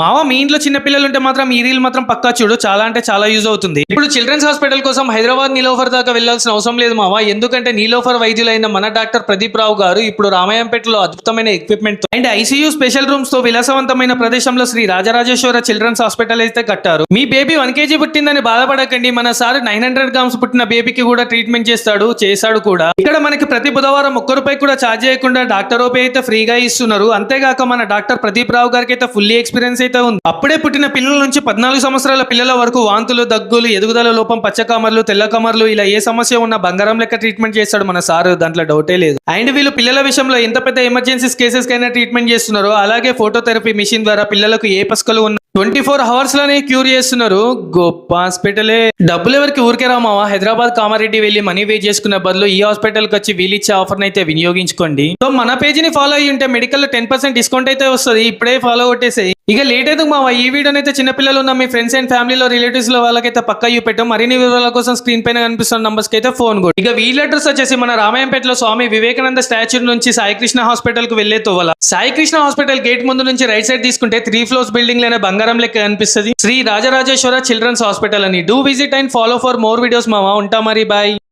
మావా మీ ఇంట్లో చిన్న పిల్లలు ఉంటే మాత్రం ఈ రీల్ మాత్రం పక్కా చూడు. చాలా అంటే చాలా యూజ్ అవుతుంది. ఇప్పుడు చిల్డ్రన్స్ హాస్పిటల్ కోసం హైదరాబాద్ నీలోఫర్ దాకా వెళ్ళాల్సిన అవసరం లేదు మావా ఎందుకంటే నీలోఫర్ వైద్యులైన మన డాక్టర్ ప్రదీప్ రావు గారు ఇప్పుడు రామాయంపేటలో అద్భుతమైన ఎక్విప్మెంట్తో అండ్ ఐసీయూ స్పెషల్ రూమ్స్తో విలాసవంతమైన ప్రదేశంలో శ్రీ రాజరాజేశ్వర చిల్డ్రన్స్ హాస్పిటల్ అయితే కట్టారు. మీ బేబీ వన్ కేజీ పుట్టిందని బాధపడకండి. మన సార్ నైన్ హండ్రెడ్ గ్రామ్స్ పుట్టిన బేబీకి కూడా ట్రీట్మెంట్ చేస్తాడు చేశాడు కూడా. ఇక్కడ మనకి ప్రతి బుధవారం ఒక్క రూపాయి కూడా ఛార్జ్ చేయకుండా డాక్టర్ ఓపీ అయితే ఫ్రీగా ఇస్తున్నారు. అంతేగాక మన డాక్టర్ ప్రదీప్ రావు గారికి అయితే ఫుల్లీ ఎక్స్పీరియన్స్ అయితే ఉంది. అప్పుడే పుట్టిన పిల్లల నుంచి పద్నాలుగు సంవత్సరాల పిల్లల వరకు వాంతులు దగ్గులు ఎదుగుదల లోపం పచ్చ కమర్లు తెల్ల కమర్లు ఇలా ఏ సమస్య ఉన్నా బంగారం లెక్క ట్రీట్మెంట్ చేస్తాడు మన సార్. దాంట్లో డౌటే లేదు. అండ్ వీళ్ళు పిల్లల విషయంలో ఎంత పెద్ద ఎమర్జెన్సీస్ కేసెస్ కైనా ట్రీట్మెంట్ చేస్తున్నారో అలాగే ఫోటోథెరపీ మిషన్ ద్వారా పిల్లలకు ఏ పసుకలు ఉన్న ట్వంటీ ఫోర్ అవర్స్లోనే క్యూర్ చేస్తున్నారు. గొప్ప హాస్పిటలే. డబ్బులు ఎవరికి ఊరికే రామావా హైదరాబాద్ కామారెడ్డి వెళ్ళి మనీ వే చేసుకునే బదులు ఈ హాస్పిటల్కి వచ్చి వీలిచ్చే ఆఫర్ అయితే వినియోగించుకోండి. సో మన పేజీని ఫాలో అయ్యి ఉంటే మెడికల్లో టెన్ పర్సెంట్ డిస్కౌంట్ అయితే వస్తుంది. ఇప్పుడే ఫాలో కొట్టేసి ఇక లేట్ అయితే మావా? ఈ వీడియోని అయితే చిన్నపిల్లలు ఉన్న మీ ఫ్రెండ్స్ అండ్ ఫ్యామిలీలో రిలేటివ్స్లో వాళ్ళకైతే పక్కా యూ పెట్టాం. మరిన్ని వివరాల కోసం స్క్రీన్ పైన కనిపిస్తున్న నంబర్స్కి అయితే ఫోన్ కూడా ఇక వీల్ అడ్రస్ వచ్చేసి మన రామాయంపేటలో స్వామి వివేకానంద స్టాచ్యూ నుంచి సాయికృష్ణ హాస్పిటల్కు వెళ్ళే తోవల సాయికృష్ణ హాస్పిటల్ గేట్ ముందు నుంచి రైట్ సైడ్ తీసుకుంటే త్రీ ఫ్లోర్స్ బిల్డింగ్లోనే బంగారు లెక్క కనిపిస్తుంది శ్రీ రాజరాజేశ్వర చిల్డ్రన్స్ హాస్పిటల్ అని. Do visit and follow for more videos మావా ఉంటా మరి బాయ్